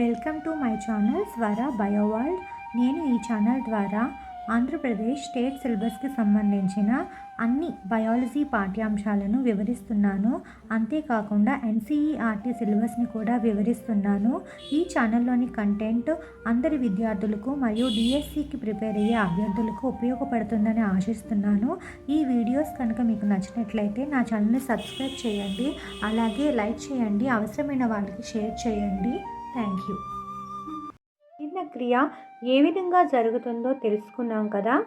Welcome to my channel స్వర బయోవరల్డ్. నేను ఈ ఛానల్ ద్వారా ఆంధ్రప్రదేశ్ స్టేట్ సిలబస్కి సంబంధించిన అన్ని బయాలజీ పాఠ్యాంశాలను వివరిస్తున్నాను. అంతేకాకుండా ఎన్సీఈఆర్టీ సిలబస్ని కూడా వివరిస్తున్నాను. ఈ ఛానల్లోని కంటెంట్ అందరి విద్యార్థులకు మరియు డిఎస్సికి ప్రిపేర్ అయ్యే అభ్యర్థులకు ఉపయోగపడుతుందని ఆశిస్తున్నాను. ఈ వీడియోస్ కనుక మీకు నచ్చినట్లయితే నా ఛానల్ని సబ్స్క్రైబ్ చేయండి. అలాగే లైక్ చేయండి. అవసరమైన వాళ్ళకి షేర్ చేయండి. థ్యాంక్ యూ నిన్న క్రియ ఏ విధంగా జరుగుతుందో తెలుసుకున్నాం కదా?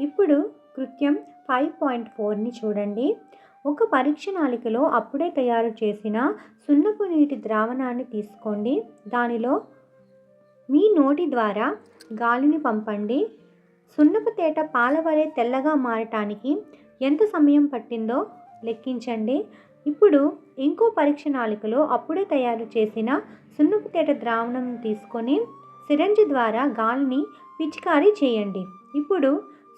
ఇప్పుడు కృత్యం ఫైవ్ పాయింట్ ఫోర్ని చూడండి. ఒక పరీక్ష నాళికలో అప్పుడే తయారు చేసిన సున్నపు నీటి ద్రావణాన్ని తీసుకోండి. దానిలో మీ నోటి ద్వారా గాలిని పంపండి. సున్నపు తేట పాల వలె తెల్లగా మారటానికి ఎంత సమయం పట్టిందో లెక్కించండి. ఇప్పుడు ఇంకో పరీక్ష నాళికలో అప్పుడే తయారు చేసిన సున్నపు తేట ద్రావణం తీసుకొని సిరంజి ద్వారా గాలిని పిచికారీ చేయండి. ఇప్పుడు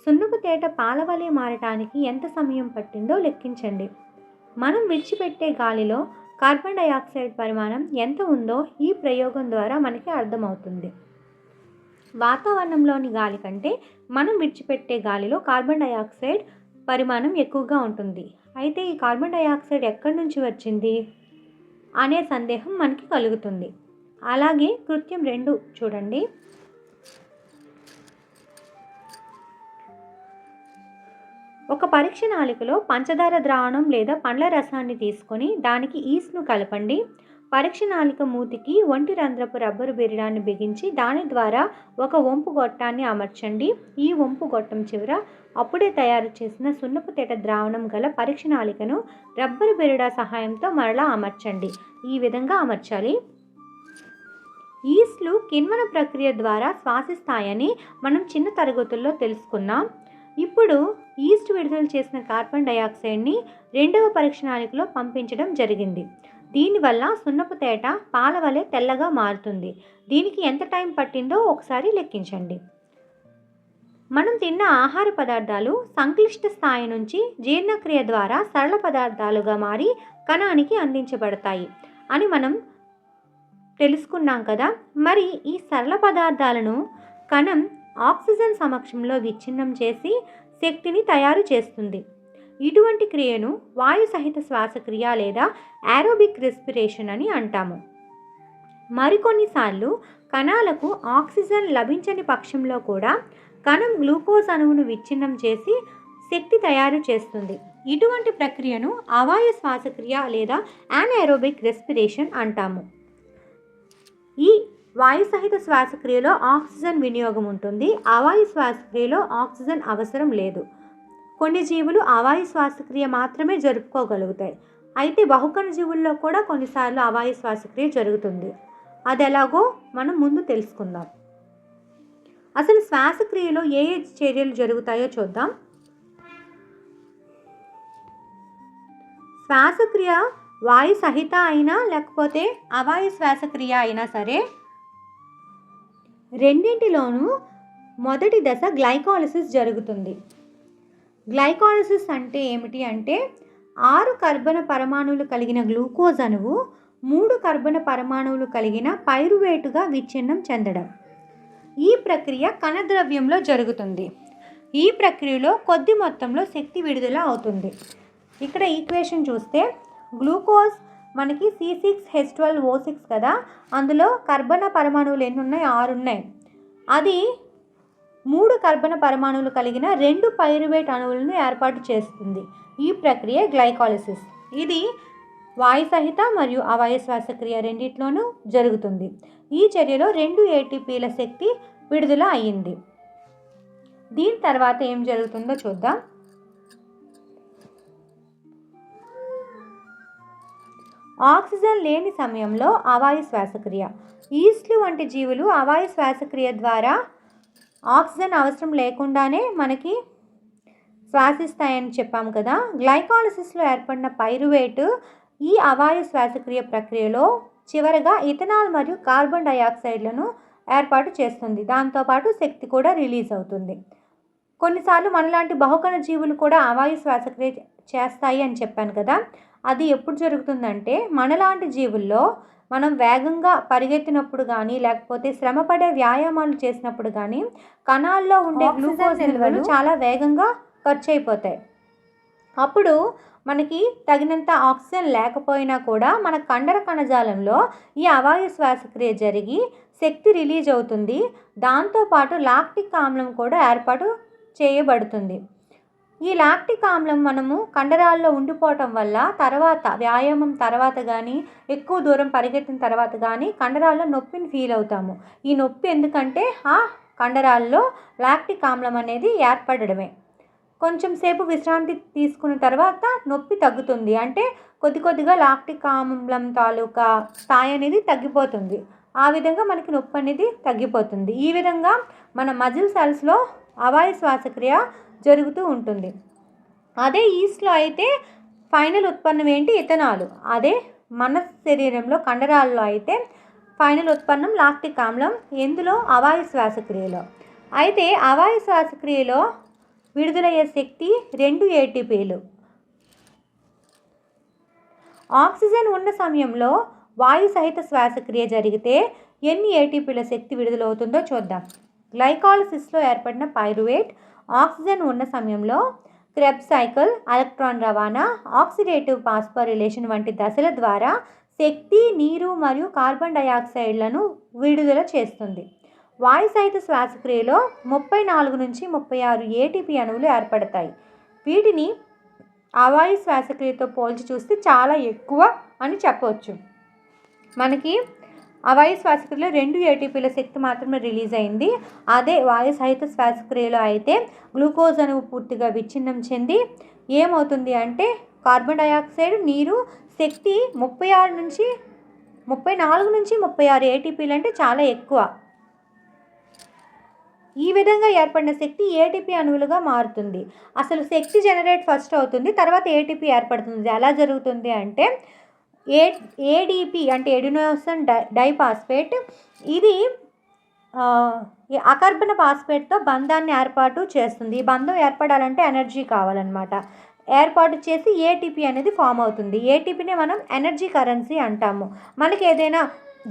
సున్నపు తేట పాలవలి మారటానికి ఎంత సమయం పట్టిందో లెక్కించండి. మనం విడిచిపెట్టే గాలిలో కార్బన్ డయాక్సైడ్ పరిమాణం ఎంత ఉందో ఈ ప్రయోగం ద్వారా మనకి అర్థమవుతుంది. వాతావరణంలోని గాలి కంటే మనం విడిచిపెట్టే గాలిలో కార్బన్ డయాక్సైడ్ పరిమాణం ఎక్కువగా ఉంటుంది. అయితే ఈ కార్బన్ డైఆక్సైడ్ ఎక్కడి నుంచి వచ్చింది? అనే సందేహం మనకి కలుగుతుంది. అలాగే కృత్యం రెండు చూడండి. ఒక పరీక్ష నాలికలో పంచదార ద్రావణం లేదా పండ్ల రసాన్ని తీసుకొని దానికి ఈస్ట్ను కలపండి. పరీక్ష నాళిక మూతికి ఒంటి రంధ్రపు రబ్బరు బెరిడాన్ని బిగించి దాని ద్వారా ఒక వంపు గొట్టాన్ని అమర్చండి. ఈ వంపు గొట్టం చివర అప్పుడే తయారు చేసిన సున్నపు తేట ద్రావణం గల పరీక్ష నాళికను రబ్బరు బెరిడా సహాయంతో మరలా అమర్చండి. ఈ విధంగా అమర్చాలి. ఈస్ట్లు కిణ్వన ప్రక్రియ ద్వారా శ్వాసిస్తాయని మనం చిన్న తరగతుల్లో తెలుసుకున్నాం. ఇప్పుడు ఈస్ట్ విడుదల చేసిన కార్బన్ డయాక్సైడ్ని రెండవ పరీక్ష నాళికలో పంపించడం జరిగింది. దీనివల్ల సున్నపు తేట పాల వలె తెల్లగా మారుతుంది. దీనికి ఎంత టైం పట్టిందో ఒకసారి లెక్కించండి. మనం తిన్న ఆహార పదార్థాలు సంక్లిష్ట స్థాయి నుంచి జీర్ణక్రియ ద్వారా సరళ పదార్థాలుగా మారి కణానికి అందించబడతాయి అని మనం తెలుసుకున్నాం కదా. మరి ఈ సరళ పదార్థాలను కణం ఆక్సిజన్ సమక్షంలో విచ్ఛిన్నం చేసి శక్తిని తయారు చేస్తుంది. ఇటువంటి క్రియను వాయు సహిత శ్వాసక్రియ లేదా ఏరోబిక్ రెస్పిరేషన్ అని అంటాము. మరికొన్నిసార్లు కణాలకు ఆక్సిజన్ లభించని పక్షంలో కూడా కణం గ్లూకోజ్ అణువును విచ్ఛిన్నం చేసి శక్తి తయారు చేస్తుంది. ఇటువంటి ప్రక్రియను అవాయు శ్వాసక్రియ లేదా యానైరోబిక్ రెస్పిరేషన్ అంటాము. ఈ వాయు సహిత శ్వాసక్రియలో ఆక్సిజన్ వినియోగం ఉంటుంది. అవాయు శ్వాసక్రియలో ఆక్సిజన్ అవసరం లేదు. కొన్ని జీవులు అవాయు శ్వాసక్రియ మాత్రమే జరుపుకోగలుగుతాయి. అయితే బహుకణ జీవుల్లో కూడా కొన్నిసార్లు అవాయు శ్వాసక్రియ జరుగుతుంది. అది ఎలాగో మనం ముందు తెలుసుకుందాం. అసలు శ్వాసక్రియలో ఏ ఏ చర్యలు జరుగుతాయో చూద్దాం. శ్వాసక్రియ వాయు సహిత అయినా లేకపోతే అవాయు శ్వాసక్రియ అయినా సరే రెండింటిలోనూ మొదటి దశ గ్లైకాలసిస్ జరుగుతుంది. గ్లైకాలసిస్ అంటే ఏమిటి అంటే ఆరు కర్బన పరమాణువులు కలిగిన గ్లూకోజ్ అణువు మూడు కర్బన పరమాణువులు కలిగిన పైరువేటుగా విచ్ఛిన్నం చెందడం. ఈ ప్రక్రియ కణద్రవ్యంలో జరుగుతుంది. ఈ ప్రక్రియలో కొద్ది మొత్తంలో శక్తి విడుదల అవుతుంది. ఇక్కడ ఈక్వేషన్ చూస్తే గ్లూకోజ్ మనకి C six H twelve O six కదా. అందులో కర్బన పరమాణువులు ఎన్ని ఉన్నాయి? ఆరు ఉన్నాయి. అది మూడు కర్బన పరమాణువులు కలిగిన రెండు పైరువేట్ అణువులను ఏర్పాటు చేస్తుంది ఈ ప్రక్రియ గ్లైకాలిసిస్. ఇది వాయు సహిత మరియు అవాయు శ్వాసక్రియ రెండిట్లోనూ జరుగుతుంది. ఈ చర్యలో రెండు ఏటీపీల శక్తి విడుదల అయ్యింది దీని తర్వాత ఏం జరుగుతుందో చూద్దాం. ఆక్సిజన్ లేని సమయంలో అవాయు శ్వాసక్రియ ఈస్ట్లు వంటి జీవులు అవాయు శ్వాసక్రియ ద్వారా ఆక్సిజన్ అవసరం లేకుండానే మనకి శ్వాసిస్తాయని చెప్పాము కదా. గ్లైకాలసిస్లో ఏర్పడిన పైరువేటు ఈ అవాయు శ్వాసక్రియ ప్రక్రియలో చివరగా ఇథనాల్ మరియు కార్బన్ డైఆక్సైడ్లను ఏర్పాటు చేస్తుంది. దాంతోపాటు శక్తి కూడా రిలీజ్ అవుతుంది. కొన్నిసార్లు మనలాంటి బహుకణ జీవులు కూడా అవాయు శ్వాసక్రియ చేస్తాయి అని చెప్పాను కదా. అది ఎప్పుడు జరుగుతుందంటే మనలాంటి జీవుల్లో మనం వేగంగా పరిగెత్తినప్పుడు కానీ లేకపోతే శ్రమపడే వ్యాయామాలు చేసినప్పుడు కానీ కణాల్లో ఉండే గ్లూకోజ్ నిల్వలు చాలా వేగంగా ఖర్చు అయిపోతాయి అప్పుడు మనకి తగినంత ఆక్సిజన్ లేకపోయినా కూడా మన కండర కణజాలంలో ఈ అవాయు శ్వాసక్రియ జరిగి శక్తి రిలీజ్ అవుతుంది. దాంతోపాటు లాక్టిక్ ఆమ్లం కూడా ఏర్పాటు చేయబడుతుంది. ఈ లాక్టిక్ ఆమ్లం మనము కండరాల్లో ఉండిపోవటం వల్ల తర్వాత వ్యాయామం తర్వాత కానీ ఎక్కువ దూరం పరిగెత్తిన తర్వాత కానీ కండరాల్లో నొప్పిని ఫీల్ అవుతాము. ఈ నొప్పి ఎందుకంటే ఆ కండరాల్లో లాక్టిక్ ఆమ్లం అనేది ఏర్పడడమే. కొంచెం సేపు విశ్రాంతి తీసుకున్న తర్వాత నొప్పి తగ్గుతుంది. అంటే కొద్ది కొద్దిగా లాక్టిక్ ఆమ్లం తాలూకా స్థాయి అనేది తగ్గిపోతుంది. ఆ విధంగా మనకి నొప్పి అనేది తగ్గిపోతుంది. ఈ విధంగా మన మజిల్ సెల్స్లో అవాయు శ్వాసక్రియ జరుగుతూ ఉంటుంది. అదే ఈస్ట్లో అయితే ఫైనల్ ఉత్పన్నం ఏంటి? ఇథనాలు. అదే మన శరీరంలో కండరాల్లో అయితే ఫైనల్ ఉత్పన్నం లాక్టిక్ ఆమ్లం ఎందులో అవాయు శ్వాసక్రియలో. అయితే అవాయు శ్వాసక్రియలో విడుదలయ్యే శక్తి రెండు ఏటీపీలు ఆక్సిజన్ ఉన్న సమయంలో వాయు సహిత శ్వాసక్రియ జరిగితే ఎన్ని ఏటీపీల శక్తి విడుదలవుతుందో చూద్దాం. గ్లైకాలసిస్లో ఏర్పడిన పైరువేట్ ఆక్సిజన్ ఉన్న సమయంలో క్రెబ్ సైకిల్ ఎలక్ట్రాన్ రవాణా ఆక్సిడేటివ్ పాస్పరిలేషన్ వంటి దశల ద్వారా శక్తి నీరు మరియు కార్బన్ డయాక్సైడ్లను విడుదల చేస్తుంది. వాయు సహిత శ్వాసక్రియలో ముప్పై నాలుగు నుంచి ముప్పై ఆరు ఏటీపీ అణువులు ఏర్పడతాయి. వీటిని అవాయు శ్వాసక్రియతో పోల్చి చూస్తే చాలా ఎక్కువ అని చెప్పవచ్చు. మనకి అవాయు శ్వాసక్రియలో రెండు ఏటీపీల శక్తి మాత్రమే రిలీజ్ అయింది. అదే వాయు సహిత శ్వాసక్రియలో అయితే గ్లూకోజ్ అణువు పూర్తిగా విచ్ఛిన్నం చెంది ఏమవుతుంది అంటే కార్బన్ డయాక్సైడ్ నీరు శక్తి ముప్పై ఆరు నుంచి ముప్పై నాలుగు నుంచి ముప్పై ఆరు ఏటీపీలు అంటే చాలా ఎక్కువ. ఈ విధంగా ఏర్పడిన శక్తి ఏటీపీ అణువులుగా మారుతుంది. అసలు శక్తి జనరేట్ ఫస్ట్ అవుతుంది తర్వాత ఏటీపీ ఏర్పడుతుంది. ఎలా జరుగుతుంది అంటే ఏ ఏడిపి అంటే ఎడినోసన్ డై డైపాస్పేట్ ఇది అకర్బన పాస్పేట్తో బంధాన్ని ఏర్పాటు చేస్తుంది. ఈ బంధం ఏర్పడాలంటే ఎనర్జీ కావాలన్నమాట. ఏర్పాటు చేసి ఏటీపీ అనేది ఫామ్ అవుతుంది. ఏటీపీని మనం ఎనర్జీ కరెన్సీ అంటాము. మనకి ఏదైనా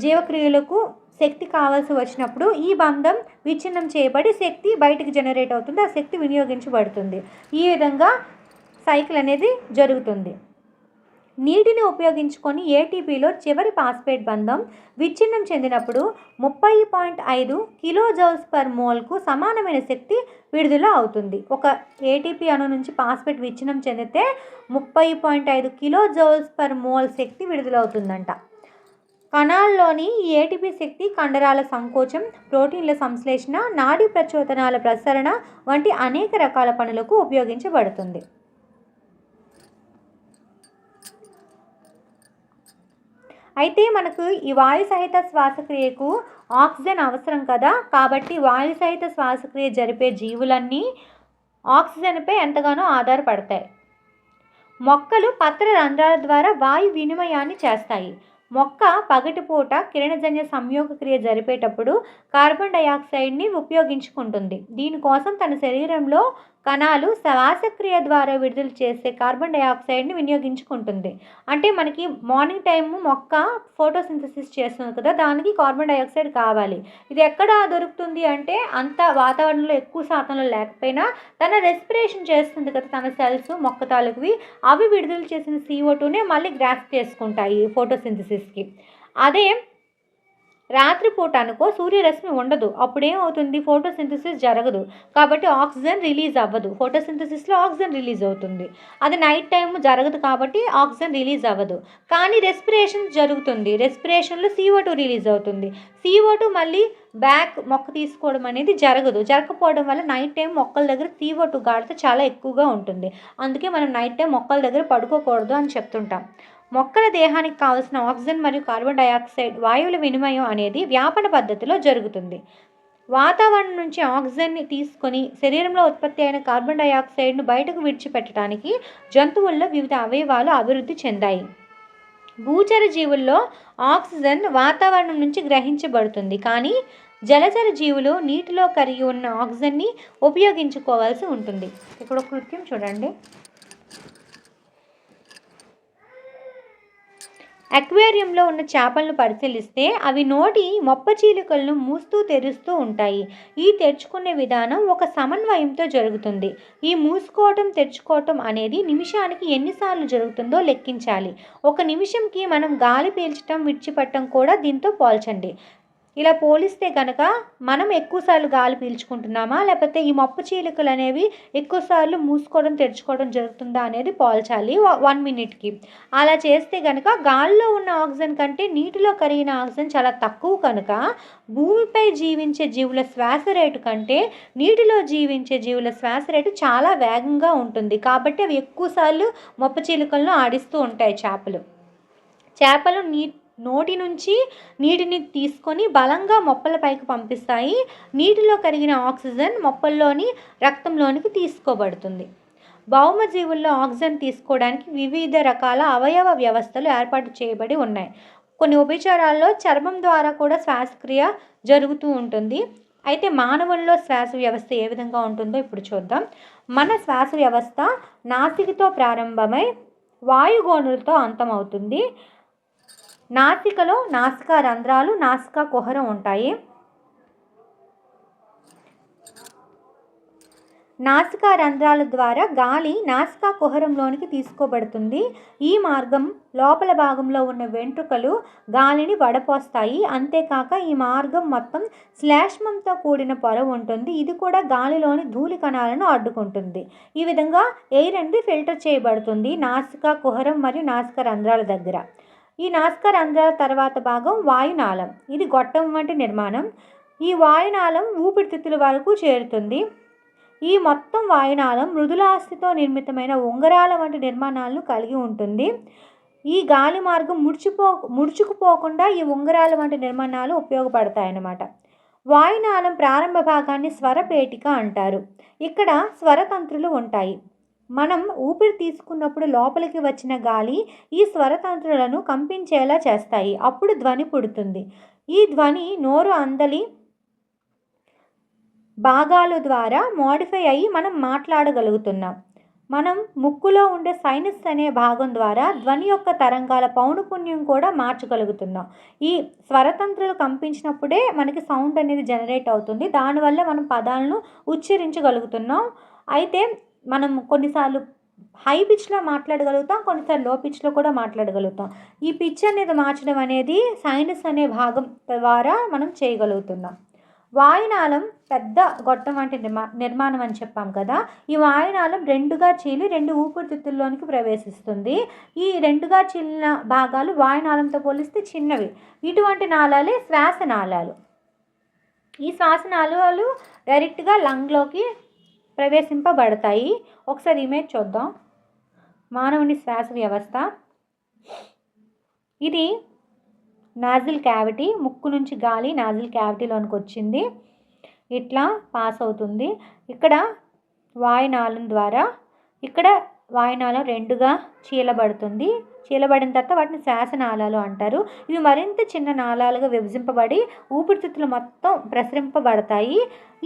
జీవక్రియలకు శక్తి కావాల్సి వచ్చినప్పుడు ఈ బంధం విచ్ఛిన్నం చేయబడి శక్తి బయటకు జనరేట్ అవుతుంది. ఆ శక్తి వినియోగించబడుతుంది. ఈ విధంగా సైకిల్ అనేది జరుగుతుంది. నీటిని ఉపయోగించుకొని ఏటీపీలో చివరి పాస్పేట్ బంధం విచ్ఛిన్నం చెందినప్పుడు ముప్పై పాయింట్ ఐదు కిలోజౌల్స్ పర్ మోల్కు సమానమైన శక్తి విడుదల అవుతుంది. ఒక ఏటీపీ అణు నుంచి పాస్పేట్ విచ్ఛిన్నం చెందితే ముప్పై పాయింట్ ఐదు కిలోజౌల్స్ పర్ మోల్ శక్తి విడుదలవుతుందంట. కణాల్లోని ఈ ఏటీపీ శక్తి కండరాల సంకోచం ప్రోటీన్ల సంశ్లేషణ నాడీ ప్రచోదనాల ప్రసరణ వంటి అనేక రకాల పనులకు ఉపయోగించబడుతుంది. అయితే మనకు ఈ వాయు సహిత శ్వాసక్రియకు ఆక్సిజన్ అవసరం కదా. కాబట్టి వాయు సహిత శ్వాసక్రియ జరిపే జీవులన్నీ ఆక్సిజన్పై ఎంతగానో ఆధారపడతాయి. మొక్కలు పత్ర రంధ్రాల ద్వారా వాయు వినిమయాన్ని చేస్తాయి. మొక్క పగటిపూట కిరణజన్య సంయోగ క్రియ జరిపేటప్పుడు కార్బన్ డయాక్సైడ్ని ఉపయోగించుకుంటుంది. దీనికోసం తన శరీరంలో కణాలు శ్వాసక్రియ ద్వారా విడుదల చేసే కార్బన్ డైఆక్సైడ్ని వినియోగించుకుంటుంది. అంటే మనకి మార్నింగ్ టైము మొక్క ఫోటోసింథసిస్ చేస్తుంది కదా దానికి కార్బన్ డైఆక్సైడ్ కావాలి. ఇది ఎక్కడ దొరుకుతుంది అంటే అంత వాతావరణంలో ఎక్కువ శాతంలో లేకపోయినా తన రెస్పిరేషన్ చేస్తుంది కదా తన సెల్స్ మొక్క తాలూకువి అవి విడుదల చేసిన సీఓ టూనే మళ్ళీ గ్రాస్ చేసుకుంటాయి ఫోటోసింథసిస్కి. అదే రాత్రిపూట అనుకో సూర్యరశ్మి ఉండదు. అప్పుడేమవుతుంది? ఫోటోసింథసిస్ జరగదు. కాబట్టి ఆక్సిజన్ రిలీజ్ అవ్వదు. ఫోటోసింథసిస్లో ఆక్సిజన్ రిలీజ్ అవుతుంది. అది నైట్ టైం జరగదు కాబట్టి ఆక్సిజన్ రిలీజ్ అవ్వదు. కానీ రెస్పిరేషన్ జరుగుతుంది. రెస్పిరేషన్లో సీఓ టూ రిలీజ్ అవుతుంది. సీఓ టూ మళ్ళీ బ్యాక్ మొక్క తీసుకోవడం అనేది జరగదు. జరగకపోవడం వల్ల నైట్ టైం మొక్కల దగ్గర సీఓ టూ గాఢత చాలా ఎక్కువగా ఉంటుంది. అందుకే మనం నైట్ టైం మొక్కల దగ్గర పడుకోకూడదు అని చెప్తుంటాం. మొక్కల దేహానికి కావలసిన ఆక్సిజన్ మరియు కార్బన్ డయాక్సైడ్ వాయువుల వినిమయం అనేది వ్యాపన పద్ధతిలో జరుగుతుంది. వాతావరణం నుంచి ఆక్సిజన్ని తీసుకొని శరీరంలో ఉత్పత్తి అయిన కార్బన్ డయాక్సైడ్ను బయటకు విడిచిపెట్టడానికి జంతువుల్లో వివిధ అవయవాలు అభివృద్ధి చెందాయి. భూచర జీవుల్లో ఆక్సిజన్ వాతావరణం నుంచి గ్రహించబడుతుంది. కానీ జలచర జీవులు నీటిలో కరిగి ఉన్న ఆక్సిజన్ని ఉపయోగించుకోవాల్సి ఉంటుంది. ఇక్కడ ఒక కృత్యం చూడండి. అక్వేరియంలో ఉన్న చేపలను పరిశీలిస్తే అవి నోటి మొప్ప చీలికలను మూస్తూ తెరుస్తూ ఉంటాయి. ఈ తెరుచుకునే విధానం ఒక సమన్వయంతో జరుగుతుంది. ఈ మూసుకోవటం తెరుచుకోవటం అనేది నిమిషానికి ఎన్నిసార్లు జరుగుతుందో లెక్కించాలి. ఒక నిమిషంకి మనం గాలి పీల్చటం విడిచిపెట్టడం కూడా దీంతో పోల్చండి. ఇలా పోలిస్తే కనుక మనం ఎక్కువసార్లు గాలి పీల్చుకుంటున్నామా? లేకపోతే ఈ మప్పు చీలికలు అనేవి ఎక్కువసార్లు మూసుకోవడం తెరుచుకోవడం జరుగుతుందా అనేది పోల్చాలి వన్ మినిట్కి అలా చేస్తే కనుక గాలిలో ఉన్న ఆక్సిజన్ కంటే నీటిలో కరిగిన ఆక్సిజన్ చాలా తక్కువ కనుక భూమిపై జీవించే జీవుల శ్వాస రేటు కంటే నీటిలో జీవించే జీవుల శ్వాస రేటు చాలా వేగంగా ఉంటుంది. కాబట్టి అవి ఎక్కువసార్లు మప్పు చీలికలను ఆడిస్తూ ఉంటాయి చేపలు. చేపలు నీ నోటి నుంచి నీటిని తీసుకొని బలంగా మొప్పల పైకి పంపిస్తాయి. నీటిలో కరిగిన ఆక్సిజన్ మొప్పల్లోని రక్తంలోనికి తీసుకోబడుతుంది. భౌమ జీవుల్లో ఆక్సిజన్ తీసుకోవడానికి వివిధ రకాల అవయవ వ్యవస్థలు ఏర్పాటు చేయబడి ఉన్నాయి. కొన్ని ఉపచారాల్లో చర్మం ద్వారా కూడా శ్వాసక్రియ జరుగుతూ ఉంటుంది. అయితే మానవుల్లో శ్వాస వ్యవస్థ ఏ విధంగా ఉంటుందో ఇప్పుడు చూద్దాం. మన శ్వాస వ్యవస్థ నాసికతో ప్రారంభమై వాయుగోణులతో అంతమవుతుంది. నాసికలో నాసికా రంధ్రాలు నాసికా కుహరం ఉంటాయి. నాసికా రంధ్రాల ద్వారా గాలి నాసికా కుహరంలోనికి తీసుకోబడుతుంది. ఈ మార్గం లోపల భాగంలో ఉన్న వెంట్రుకలు గాలిని వడపోస్తాయి. అంతేకాక ఈ మార్గం మొత్తం శ్లేష్మంతో కూడిన పొర ఉంటుంది. ఇది కూడా గాలిలోని ధూళి కణాలను అడ్డుకుంటుంది. ఈ విధంగా ఎయిర్ అనేది ఫిల్టర్ చేయబడుతుంది నాసికా కుహరం మరియు నాసికా రంధ్రాల దగ్గర. ఈ నాసిక రంధ్రాల తర్వాత భాగం వాయునాళం. ఇది గొట్టం వంటి నిర్మాణం. ఈ వాయునాళం ఊపిరితిత్తుల వరకు చేరుతుంది. ఈ మొత్తం వాయునాళం మృదులాస్థితో నిర్మితమైన ఉంగరాల వంటి నిర్మాణాలను కలిగి ఉంటుంది. ఈ గాలి మార్గం ముడిచిపో ముడుచుకుపోకుండా ఈ ఉంగరాల వంటి నిర్మాణాలు ఉపయోగపడతాయన్నమాట. వాయునాళం ప్రారంభ భాగాన్ని స్వరపేటిక అంటారు. ఇక్కడ స్వరతంత్రులు ఉంటాయి. మనం ఊపిరి తీసుకున్నప్పుడు లోపలికి వచ్చిన గాలి ఈ స్వరతంత్రులను కంపించేలా చేస్తాయి. అప్పుడు ధ్వని పుడుతుంది. ఈ ధ్వని నోరు అందలి భాగాల ద్వారా మోడిఫై అయ్యి మనం మాట్లాడగలుగుతున్నాం. మనం ముక్కులో ఉండే సైనస్ అనే భాగం ద్వారా ధ్వని యొక్క తరంగాల పౌనపుణ్యం కూడా మార్చగలుగుతున్నాం. ఈ స్వరతంత్రులు కంపించినప్పుడే మనకి సౌండ్ అనేది జనరేట్ అవుతుంది. దానివల్ల మనం పదాలను ఉచ్చరించగలుగుతున్నాం. అయితే మనం కొన్నిసార్లు హై పిచ్లో మాట్లాడగలుగుతాం కొన్నిసార్లు లో పిచ్లో కూడా మాట్లాడగలుగుతాం. ఈ పిచ్ అనేది మార్చడం అనేది సైనస్ అనే భాగం ద్వారా మనం చేయగలుగుతున్నాం. వాయునాళం పెద్ద గొట్టం వంటి నిర్మా నిర్మాణం అని చెప్పాం కదా ఈ వాయునాళం రెండుగా చీలి రెండు ఊపిరితిత్తుల్లోనికి ప్రవేశిస్తుంది. ఈ రెండుగా చీలిన భాగాలు వాయునాళంతో పోలిస్తే చిన్నవి. ఇటువంటి నాళాలే శ్వాస నాళాలు ఈ శ్వాస నాళాలు డైరెక్ట్గా లంగ్లోకి ప్రవేశింపబడతాయి. ఒకసారి ఇమేజ్ చూద్దాం. మానవుని శ్వాస వ్యవస్థ. ఇది నాజిల్ క్యావిటీ ముక్కు నుంచి గాలి నాజిల్ క్యావిటీలోనికి వచ్చింది. ఇట్లా పాస్ అవుతుంది. ఇక్కడ వాయునాళం ద్వారా ఇక్కడ వాయునాళం రెండుగా చీలబడుతుంది. చీలబడిన తర్వాత వాటిని శ్వాసనాళాలు అంటారు. ఇవి మరింత చిన్న నాళాలుగా విభజింపబడి ఊపిరితిత్తులు మొత్తం ప్రసరింపబడతాయి.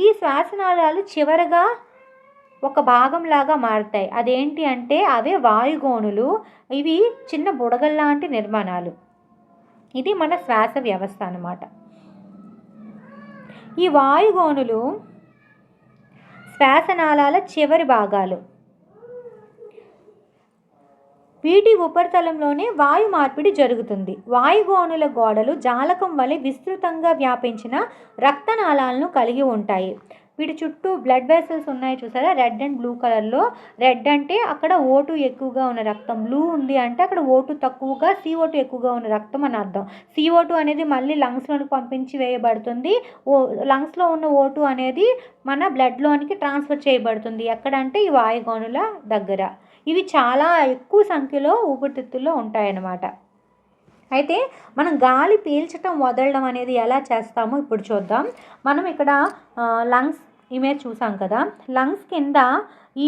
ఈ శ్వాసనాళాలు చివరగా ఒక భాగంలాగా మారుతాయి. అదేంటి అంటే అవే వాయుగోణులు. ఇవి చిన్న బుడగల్లాంటి నిర్మాణాలు. ఇది మన శ్వాస వ్యవస్థ అన్నమాట. ఈ వాయుగోణులు శ్వాసనాళాల చివరి భాగాలు. వీటి ఉపరితలంలోనే వాయు మార్పిడి జరుగుతుంది. వాయుగోణుల గోడలు జాలకం వలె విస్తృతంగా వ్యాపించిన రక్తనాళాలను కలిగి ఉంటాయి. వీటి చుట్టూ బ్లడ్ వెసల్స్ ఉన్నాయి చూసారా? రెడ్ అండ్ బ్లూ కలర్లో. రెడ్ అంటే అక్కడ ఓటు ఎక్కువగా ఉన్న రక్తం. బ్లూ ఉంది అంటే అక్కడ ఓటు తక్కువగా సిఓ టూ ఎక్కువగా ఉన్న రక్తం అని అర్థం. సిఓ టూ అనేది మళ్ళీ లంగ్స్లోకి పంపించి వేయబడుతుంది. ఓ లంగ్స్లో ఉన్న ఓటు అనేది మన బ్లడ్లోనికి ట్రాన్స్ఫర్ చేయబడుతుంది. ఎక్కడంటే ఈ వాయుగోనుల దగ్గర. ఇవి చాలా ఎక్కువ సంఖ్యలో ఊపిరితిత్తుల్లో ఉంటాయన్నమాట. అయితే మనం గాలి పీల్చటం వదలడం అనేది ఎలా చేస్తామో ఇప్పుడు చూద్దాం. మనం ఇక్కడ లంగ్స్ ఇమేజ్ చూసాం కదా. లంగ్స్ కింద ఈ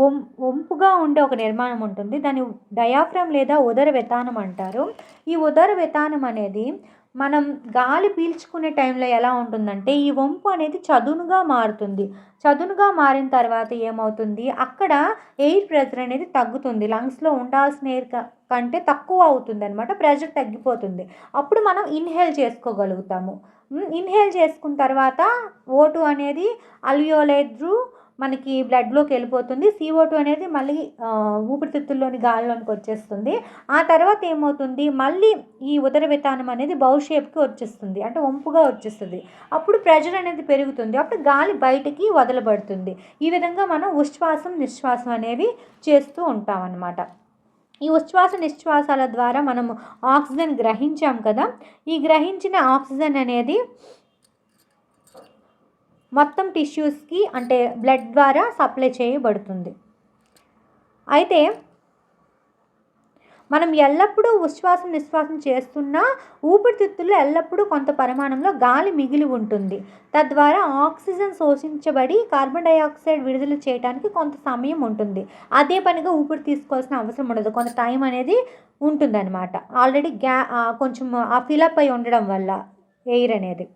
వం ఒంపుగా ఉండే ఒక నిర్మాణం ఉంటుంది. దాన్ని డయాఫ్రమ్ లేదా ఉదర వితానం అంటారు. ఈ ఉదర వితానం అనేది మనం గాలి పీల్చుకునే టైంలో ఎలా ఉంటుందంటే ఈ వంపు అనేది చదునుగా మారుతుంది. చదునుగా మారిన తర్వాత ఏమవుతుంది? అక్కడ ఎయిర్ ప్రెషర్ అనేది తగ్గుతుంది. లంగ్స్లో ఉండాల్సిన ఎయిర్ కంటే తక్కువ అవుతుంది అనమాట ప్రెషర్ తగ్గిపోతుంది. అప్పుడు మనం ఇన్హేల్ చేసుకోగలుగుతాము. ఇన్హేల్ చేసుకున్న తర్వాత ఓటు అనేది అలియోలేద్రు మనకి బ్లడ్లోకి వెళ్ళిపోతుంది. సిఓ టూ అనేది మళ్ళీ ఊపిరితిత్తుల్లోని గాలిలోనికి వచ్చేస్తుంది. ఆ తర్వాత ఏమవుతుంది? మళ్ళీ ఈ ఉదర విధానం అనేది బౌ షేప్కి వచ్చేస్తుంది. అంటే వంపుగా వచ్చేస్తుంది. అప్పుడు ప్రెషర్ అనేది పెరుగుతుంది. అప్పుడు గాలి బయటికి వదలబడుతుంది. ఈ విధంగా మనం ఉచ్ఛ్వాసం నిశ్వాసం అనేవి చేస్తూ ఉంటాం అన్నమాట ఈ ఉచ్ఛ్వాస నిశ్వాసాల ద్వారా మనము ఆక్సిజన్ గ్రహించాం కదా? ఈ గ్రహించిన ఆక్సిజన్ అనేది మొత్తం టిష్యూస్కి అంటే బ్లడ్ ద్వారా సప్లై చేయబడుతుంది. అయితే మనం ఎల్లప్పుడూ ఉచ్ఛ్వాసం నిశ్వాసం చేస్తున్నా ఊపిరితిత్తుల్లో ఎల్లప్పుడూ కొంత పరిమాణంలో గాలి మిగిలి ఉంటుంది. తద్వారా ఆక్సిజన్ శోషించబడి కార్బన్ డైఆక్సైడ్ విడుదల చేయడానికి కొంత సమయం ఉంటుంది. అదే పనిగా ఊపిరి తీసుకోవాల్సిన అవసరం ఉండదు. కొంత టైం అనేది ఉంటుందన్నమాట. ఆల్రెడీ గ్యా కొంచెం ఆ ఫిలప్ అయి ఉండడం వల్ల ఎయిర్ అనేది.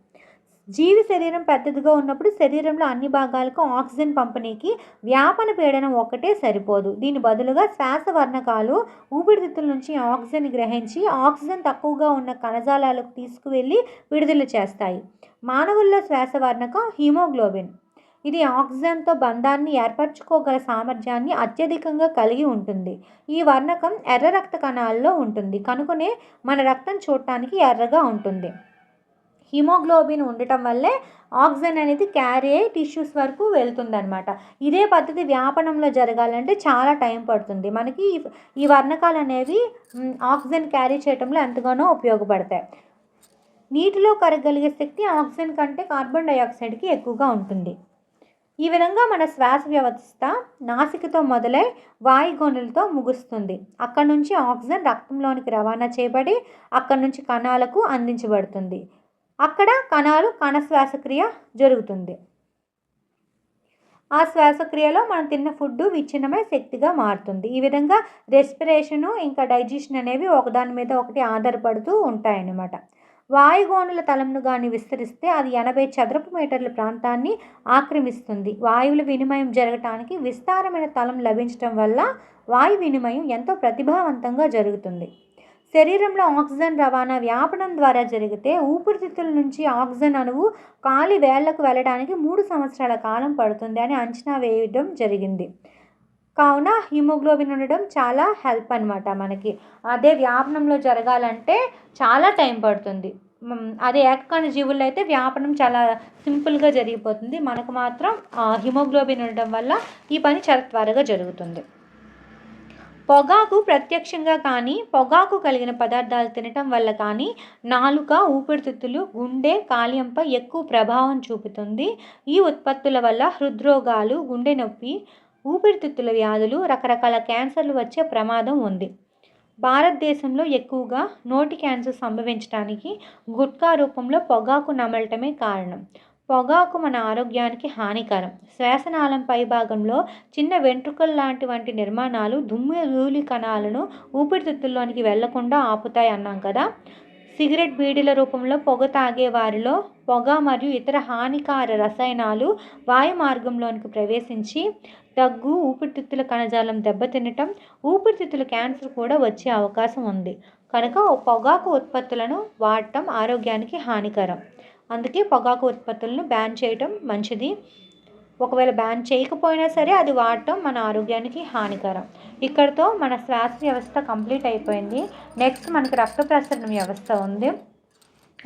జీవి శరీరం పెద్దదిగా ఉన్నప్పుడు శరీరంలో అన్ని భాగాలకు ఆక్సిజన్ పంపిణీకి వ్యాపన పీడనం ఒక్కటే సరిపోదు. దీని బదులుగా శ్వాస వర్ణకాలు ఊపిరితిత్తుల నుంచి ఆక్సిజన్ గ్రహించి ఆక్సిజన్ తక్కువగా ఉన్న కణజాలాలకు తీసుకువెళ్ళి విడుదల చేస్తాయి. మానవుల్లో శ్వాస వర్ణకం హీమోగ్లోబిన్. ఇది ఆక్సిజన్తో బంధాన్ని ఏర్పరచుకోగల సామర్థ్యాన్ని అత్యధికంగా కలిగి ఉంటుంది. ఈ వర్ణకం ఎర్ర రక్త కణాల్లో ఉంటుంది. కనుకనే మన రక్తం చూడటానికి ఎర్రగా ఉంటుంది. హిమోగ్లోబిన్ ఉండటం వల్లే ఆక్సిజన్ అనేది క్యారీ అయ్యి టిష్యూస్ వరకు వెళ్తుందనమాట ఇదే పద్ధతి వ్యాపనంలో జరగాలంటే చాలా టైం పడుతుంది. మనకి ఈ వర్ణకాలు అనేవి ఆక్సిజన్ క్యారీ చేయడంలో ఎంతగానో ఉపయోగపడతాయి. నీటిలో కరగలిగే శక్తి ఆక్సిజన్ కంటే కార్బన్ డైఆక్సైడ్కి ఎక్కువగా ఉంటుంది. ఈ విధంగా మన శ్వాస వ్యవస్థ నాసికతో మొదలై వాయుగోనులతో ముగుస్తుంది. అక్కడ నుంచి ఆక్సిజన్ రక్తంలోనికి రవాణా చేయబడి అక్కడ నుంచి కణాలకు అందించబడుతుంది. అక్కడ కణాలు కణ శ్వాసక్రియ జరుగుతుంది. ఆ శ్వాసక్రియలో మనం తిన్న ఫుడ్ విచ్ఛిన్నమై శక్తిగా మారుతుంది. ఈ విధంగా రెస్పిరేషను ఇంకా డైజెషన్ అనేవి ఒకదాని మీద ఒకటి ఆధారపడుతూ ఉంటాయన్నమాట. వాయుగోణుల తలంను కానీ విస్తరిస్తే అది ఎనభై చదరపు మీటర్ల ప్రాంతాన్ని ఆక్రమిస్తుంది. వాయువుల వినిమయం జరగటానికి విస్తారమైన తలం లభించడం వల్ల వాయు వినిమయం ఎంతో ప్రతిభావంతంగా జరుగుతుంది. శరీరంలో ఆక్సిజన్ రవాణా వ్యాపనం ద్వారా జరిగితే ఊపిరితిత్తుల నుంచి ఆక్సిజన్ అణువు కాలి వేళ్ళకు వెళ్ళడానికి మూడు సంవత్సరాల కాలం పడుతుంది అని అంచనా వేయడం జరిగింది. కావున హిమోగ్లోబిన్ ఉండడం చాలా హెల్ప్ అనమాట మనకి. అదే వ్యాపనంలో జరగాలంటే చాలా టైం పడుతుంది. అదే ఏకకణ జీవుల్లో అయితే వ్యాపనం చాలా సింపుల్గా జరిగిపోతుంది. మనకు మాత్రం హిమోగ్లోబిన్ ఉండడం వల్ల ఈ పని చాలా త్వరగా జరుగుతుంది. పొగాకు ప్రత్యక్షంగా కానీ పొగాకు కలిగిన పదార్థాలు తినటం వల్ల కానీ నాలుక ఊపిరితిత్తులు గుండె కాలియంపై ఎక్కువ ప్రభావం చూపుతుంది. ఈ ఉత్పత్తుల వల్ల హృద్రోగాలు గుండె నొప్పి ఊపిరితిత్తుల వ్యాధులు రకరకాల క్యాన్సర్లు వచ్చే ప్రమాదం ఉంది. భారతదేశంలో ఎక్కువగా నోటి క్యాన్సర్ సంభవించడానికి గుట్కా రూపంలో పొగాకు నమలటమే కారణం. పొగాకు మన ఆరోగ్యానికి హానికరం. శ్వాసనాళం పై భాగంలో చిన్న వెంట్రుకల లాంటి వంటి నిర్మాణాలు దుమ్ము ధూళి కణాలను ఊపిరితిత్తుల్లోనికి వెళ్ళకుండా ఆపుతాయి అన్నాం కదా. సిగరెట్ బీడీల రూపంలో పొగ తాగే వారిలో పొగ మరియు ఇతర హానికార రసాయనాలు వాయు మార్గంలోనికి ప్రవేశించి దగ్గు ఊపిరితిత్తుల కణజాలం దెబ్బతినటం ఊపిరితిత్తుల క్యాన్సర్ కూడా వచ్చే అవకాశం ఉంది. కనుక పొగాకు ఉత్పత్తులను వాడటం ఆరోగ్యానికి హానికరం. అందుకే పొగాకు ఉత్పత్తులను బ్యాన్ చేయటం మంచిది. ఒకవేళ బ్యాన్ చేయకపోయినా సరే అది వాడటం మన ఆరోగ్యానికి హానికరం. ఇక్కడతో మన శ్వాస వ్యవస్థ కంప్లీట్ అయిపోయింది. నెక్స్ట్ మనకి రక్త ప్రసరణ వ్యవస్థ ఉంది.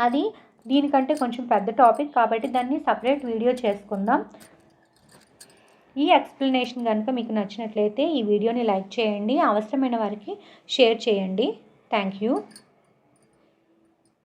అది దీనికంటే కొంచెం పెద్ద టాపిక్ కాబట్టి దాన్ని సపరేట్ వీడియో చేసుకుందాం. ఈ ఎక్స్ప్లెనేషన్ కనుక మీకు నచ్చినట్లయితే ఈ వీడియోని లైక్ చేయండి. అవసరమైన వారికి షేర్ చేయండి. Thank you